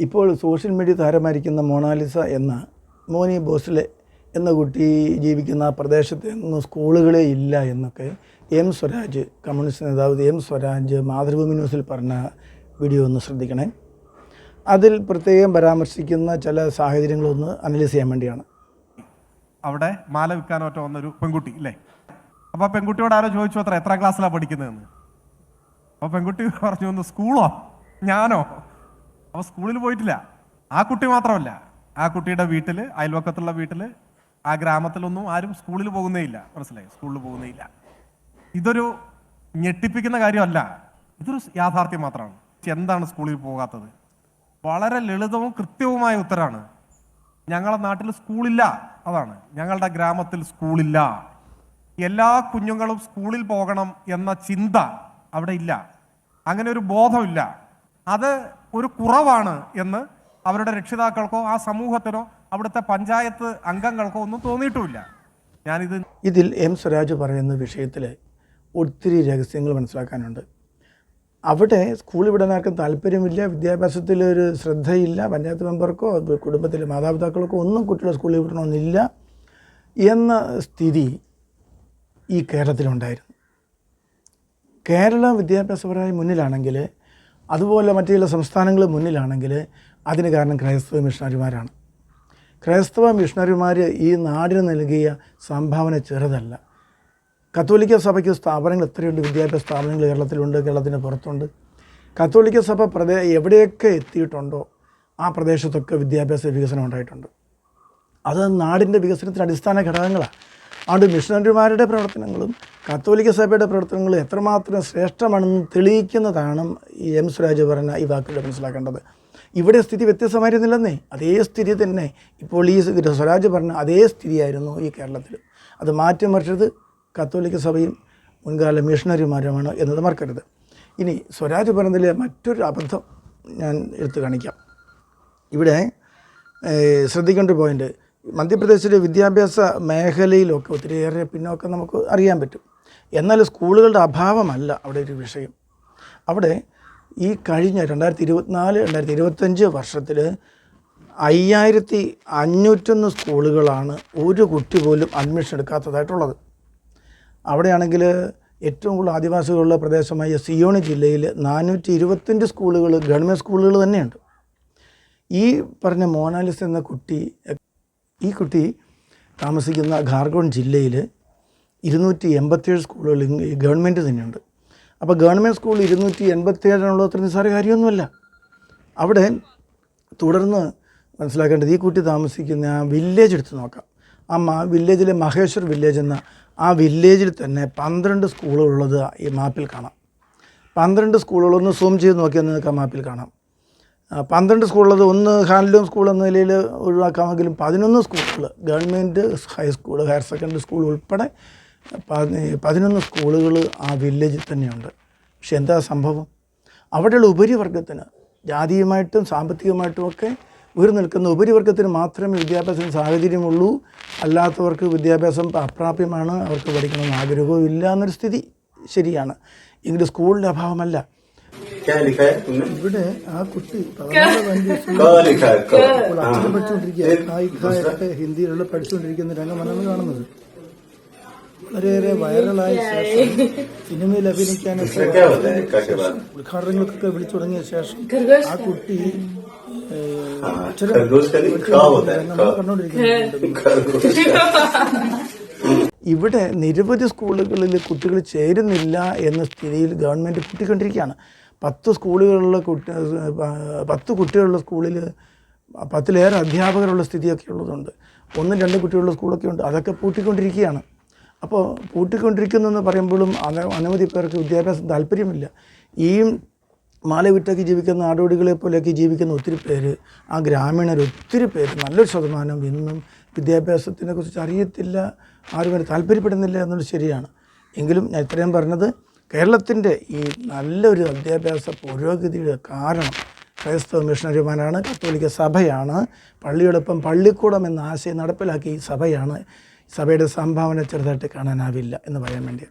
ഇപ്പോൾ social media താരമായിരിക്കുന്ന Mona Lisa എന്ന മോനി ബോസ്ലെ എന്ന കുട്ടി ജീവിക്കുന്ന ആ പ്രദേശത്ത് നിന്ന് സ്കൂളുകളേ ഇല്ല എന്നൊക്കെ എം സ്വരാജ് കമ്മ്യൂണിസ്റ്റ് നേതാവ് എം സ്വരാജ് മാതൃഭൂമി ന്യൂസിൽ പറഞ്ഞ വീഡിയോ ഒന്ന് ശ്രദ്ധിക്കണേ. അതിൽ പ്രത്യേകം പരാമർശിക്കുന്ന ചില സാഹചര്യങ്ങളൊന്ന് അനലൈസ് ചെയ്യാൻ വേണ്ടിയാണ്. അവിടെ മാല വിൽക്കാനൊറ്റ വന്നൊരു പെൺകുട്ടി ഇല്ലേ? അപ്പോൾ പെൺകുട്ടിയോട് ആരോ ചോദിച്ചു അത്ര എത്ര ക്ലാസ്സിലാണ് പഠിക്കുന്നതെന്ന്? അപ്പോൾ പെൺകുട്ടി പറഞ്ഞു ഒന്ന് സ്കൂളോ? ഞാനോ? അപ്പൊ സ്കൂളിൽ പോയിട്ടില്ല. ആ കുട്ടി മാത്രമല്ല. ആ കുട്ടിയുടെ വീട്ടിൽ അയൽവക്കത്തുള്ള വീട്ടിൽ ആ ഗ്രാമത്തിലൊന്നും ആരും സ്കൂളിൽ പോകുന്നേ ഇല്ല. മനസ്സിലായി? സ്കൂളിൽ പോകുന്നേ ഇല്ല. ഇതൊരു ഞെട്ടിപ്പിക്കുന്ന കാര്യമല്ല. ഇതൊരു യാഥാർത്ഥ്യം മാത്രമാണ്. എന്താണ് സ്കൂളിൽ പോകാത്തത്? വളരെ ലളിതവും കൃത്യവുമായ ഉത്തരാണ്. ഞങ്ങളുടെ നാട്ടിൽ സ്കൂളില്ല. അതാണ്. ഞങ്ങളുടെ ഗ്രാമത്തിൽ സ്കൂളില്ല. എല്ലാ കുഞ്ഞുങ്ങളും സ്കൂളിൽ പോകണം എന്ന ചിന്ത അവിടെ ഇല്ല. അങ്ങനെ ഒരു ബോധമില്ല. അത് ഒരു കുറവാണ് എന്ന് അവരുടെ രക്ഷിതാക്കൾക്കോ ആ സമൂഹത്തിനോ അവിടുത്തെ പഞ്ചായത്ത് അംഗങ്ങൾക്കോ ഒന്നും തോന്നിയിട്ടുമില്ല. ഞാനിത് ഇതിൽ എം സ്വരാജ് പറയുന്ന വിഷയത്തിൽ ഒത്തിരി രഹസ്യങ്ങൾ മനസ്സിലാക്കാനുണ്ട്. അവിടെ സ്കൂൾ വിടാൻ ആർക്കും താല്പര്യമില്ല വിദ്യാഭ്യാസത്തിൽ ഒരു ശ്രദ്ധയില്ല പഞ്ചായത്ത് മെമ്പർക്കോ കുടുംബത്തിലെ മാതാപിതാക്കൾക്കോ ഒന്നും കുട്ടികളെ സ്കൂളിൽ വിടണമെന്നില്ല എന്ന സ്ഥിതി ഈ കേരളത്തിലുണ്ടായിരുന്നു. കേരളം വിദ്യാഭ്യാസപരമായി മുന്നിലാണെങ്കിൽ അതുപോലെ മറ്റു ചില സംസ്ഥാനങ്ങൾ മുന്നിലാണെങ്കിൽ അതിന് കാരണം ക്രൈസ്തവ മിഷണറിമാരാണ്. ക്രൈസ്തവ മിഷണറിമാർ ഈ നാടിന് നൽകിയ സംഭാവന ചെറുതല്ല. കത്തോലിക്ക സഭയ്ക്ക് സ്ഥാപനങ്ങൾ എത്രയുണ്ട്? വിദ്യാഭ്യാസ സ്ഥാപനങ്ങൾ കേരളത്തിലുണ്ട് കേരളത്തിന് പുറത്തുണ്ട്. കത്തോലിക്ക സഭ പ്രദേ എവിടെയൊക്കെ എത്തിയിട്ടുണ്ടോ ആ പ്രദേശത്തൊക്കെ വിദ്യാഭ്യാസ വികസനം ഉണ്ടായിട്ടുണ്ട്. അത് നാടിന്റെ വികസനത്തിന് അടിസ്ഥാന ഘടകങ്ങളാണ് അതുകൊണ്ട് മിഷണറിമാരുടെ പ്രവർത്തനങ്ങളും കത്തോലിക്ക സഭയുടെ പ്രവർത്തനങ്ങളും എത്രമാത്രം ശ്രേഷ്ഠമാണെന്ന് തെളിയിക്കുന്നതാണ് ഈ എം സുരാജ് പറഞ്ഞ ഈ വാക്കുകൾ മനസ്സിലാക്കേണ്ടത്. ഇവിടെ സ്ഥിതി വ്യത്യസ്തമായിരുന്നില്ലെന്നേ അതേ സ്ഥിതി തന്നെ ഇപ്പോൾ ഈ സ്വരാജ് പറഞ്ഞ അതേ സ്ഥിതിയായിരുന്നു ഈ കേരളത്തിൽ. അത് മാറ്റം മറിച്ചത് കത്തോലിക്ക സഭയും മുൻകാല മിഷണറിമാരുമാണ് എന്നത് മറക്കരുത്. ഇനി സ്വരാജ് പറഞ്ഞതിലെ മറ്റൊരു അബദ്ധം ഞാൻ എടുത്തു കാണിക്കാം. ഇവിടെ ശ്രദ്ധിക്കേണ്ട പോയിന്റ് മധ്യപ്രദേശിലെ വിദ്യാഭ്യാസ മേഖലയിലൊക്കെ ഒത്തിരിയേറെ പിന്നോക്കം നമുക്ക് അറിയാൻ പറ്റും. എന്നാൽ സ്കൂളുകളുടെ അഭാവമല്ല അവിടെ ഒരു വിഷയം. അവിടെ ഈ കഴിഞ്ഞ രണ്ടായിരത്തി ഇരുപത്തിനാല് രണ്ടായിരത്തി ഇരുപത്തഞ്ച് വർഷത്തിൽ അയ്യായിരത്തി അഞ്ഞൂറ്റൊന്ന് സ്കൂളുകളാണ് ഒരു കുട്ടി പോലും അഡ്മിഷൻ എടുക്കാത്തതായിട്ടുള്ളത്. അവിടെയാണെങ്കിൽ ഏറ്റവും കൂടുതൽ ആദിവാസികളുള്ള പ്രദേശമായ സിയോണി ജില്ലയിൽ നാനൂറ്റി ഇരുപത്തഞ്ച് സ്കൂളുകൾ ഗവൺമെന്റ് സ്കൂളുകൾ തന്നെയുണ്ട്. ഈ പറഞ്ഞ മോനാലിസ് എന്ന കുട്ടി ഈ കുട്ടി താമസിക്കുന്ന ഖാർഗോൺ ജില്ലയിൽ ഇരുന്നൂറ്റി എൺപത്തിയേഴ് സ്കൂളുകൾ ഗവൺമെന്റ് തന്നെയുണ്ട്. അപ്പോൾ ഗവൺമെന്റ് സ്കൂൾ ഇരുന്നൂറ്റി എൺപത്തിയേഴിനുള്ള അത്ര നിസ്സാര കാര്യമൊന്നുമല്ല. അവിടെ തുടർന്ന് മനസ്സിലാക്കേണ്ടത് ഈ കുട്ടി താമസിക്കുന്ന ആ വില്ലേജ് എടുത്ത് നോക്കാം. ആ മാ വില്ലേജിലെ മഹേശ്വർ വില്ലേജ് എന്ന ആ വില്ലേജിൽ തന്നെ പന്ത്രണ്ട് സ്കൂളുകളുള്ളത് ഈ മാപ്പിൽ കാണാം. പന്ത്രണ്ട് സ്കൂളുകളൊന്ന് സൂം ചെയ്ത് നോക്കിയാൽ നിങ്ങൾക്ക് ആ മാപ്പിൽ കാണാം. പന്ത്രണ്ട് സ്കൂളുള്ളത്. ഒന്ന് ഹാൻഡ്ലൂം സ്കൂൾ എന്ന നിലയിൽ ഒഴിവാക്കാമെങ്കിലും പതിനൊന്ന് സ്കൂളുകൾ government high school higher secondary school ഉൾപ്പെടെ പതി- പതിനൊന്ന് സ്കൂളുകൾ ആ വില്ലേജിൽ തന്നെയുണ്ട്. പക്ഷെ എന്താ സംഭവം? അവിടെയുള്ള ഉപരിവർഗത്തിന് ജാതീയമായിട്ടും സാമ്പത്തികമായിട്ടും ഒക്കെ ഉയർന്നു നിൽക്കുന്ന ഉപരിവർഗത്തിന് മാത്രമേ വിദ്യാഭ്യാസത്തിന് സാഹചര്യമുള്ളൂ. അല്ലാത്തവർക്ക് വിദ്യാഭ്യാസം അപ്രാപ്യമാണ്. അവർക്ക് പഠിക്കണമെന്ന് ആഗ്രഹവും ഇല്ല എന്നൊരു സ്ഥിതി ശരിയാണ്. എങ്കിലും സ്കൂളിന്റെ അഭാവമല്ല. क्या लिखा है तुमने ഇവിടെ ആ കുട്ടി പതിനാല് പതിനഞ്ച് വയസ്സുള്ള क लिखा है क ഇപ്പോൾ അക്ഷരം പഠിച്ചുകൊണ്ടിരിക്കുക ഹായ് ഹായ് ഒക്കെ ഹിന്ദിയിലുള്ള പഠിച്ചുകൊണ്ടിരിക്കുന്ന രംഗമാണ് നമ്മൾ കാണുന്നത് വളരെയേറെ വൈറലായ ശേഷം സിനിമയിൽ അഭിനയിക്കാനൊക്കെ इसमें क्या होता है का के बाद ഉദ്ഘാടനങ്ങൾക്കൊക്കെ വിളിച്ചു തുടങ്ങിയ ശേഷം ആ കുട്ടി ഏഹ്, हाँ, അക്ഷരം खरगोश का नहीं क होता है നമ്മൾ क കണ്ടുകൊണ്ടിരിക്കുന്നുണ്ട് खरगोश का ഇവിടെ നിരവധി സ്കൂളുകളിൽ കുട്ടികൾ ചേരുന്നില്ല എന്ന സ്ഥിതിയിൽ ഗവൺമെൻറ് കൂട്ടിക്കൊണ്ടിരിക്കുകയാണ് പത്ത് സ്കൂളുകളിലുള്ള കുട്ടി പത്ത് കുട്ടികളുള്ള സ്കൂളിൽ പത്തിലേറെ അധ്യാപകരുള്ള സ്ഥിതിയൊക്കെ ഉള്ളതുണ്ട്. ഒന്നും രണ്ട് കുട്ടികളുള്ള സ്കൂളൊക്കെ ഉണ്ട്. അതൊക്കെ പൂട്ടിക്കൊണ്ടിരിക്കുകയാണ്. അപ്പോൾ പൂട്ടിക്കൊണ്ടിരിക്കുന്നതെന്ന് പറയുമ്പോഴും അനവധി പേർക്ക് വിദ്യാഭ്യാസം താല്പര്യമില്ല. ഈ മാല വിട്ടൊക്കെ ജീവിക്കുന്ന നാടോടികളെ പോലെയൊക്കെ ജീവിക്കുന്ന ഒത്തിരി പേര് ആ ഗ്രാമീണർ ഒത്തിരി പേര് നല്ലൊരു ശതമാനം ഇന്നും വിദ്യാഭ്യാസത്തിനെ കുറിച്ച് അറിയത്തില്ല ആരും അതിന് താല്പര്യപ്പെടുന്നില്ല എന്നുള്ളത് ശരിയാണ്. എങ്കിലും ഞാൻ ഇത്രയും പറഞ്ഞത് കേരളത്തിന്റെ ഈ നല്ലൊരു വിദ്യാഭ്യാസ പുരോഗതിയുടെ കാരണം ക്രൈസ്തവ മിഷണറിമാരാണ് കത്തോലിക്ക സഭയാണ്. പള്ളിയോടൊപ്പം പള്ളിക്കൂടം എന്ന ആശയം നടപ്പിലാക്കി സഭയാണ്. സഭയുടെ സംഭാവന ചെറുതായിട്ട് കാണാനാവില്ല എന്ന് പറയാൻ വേണ്ടി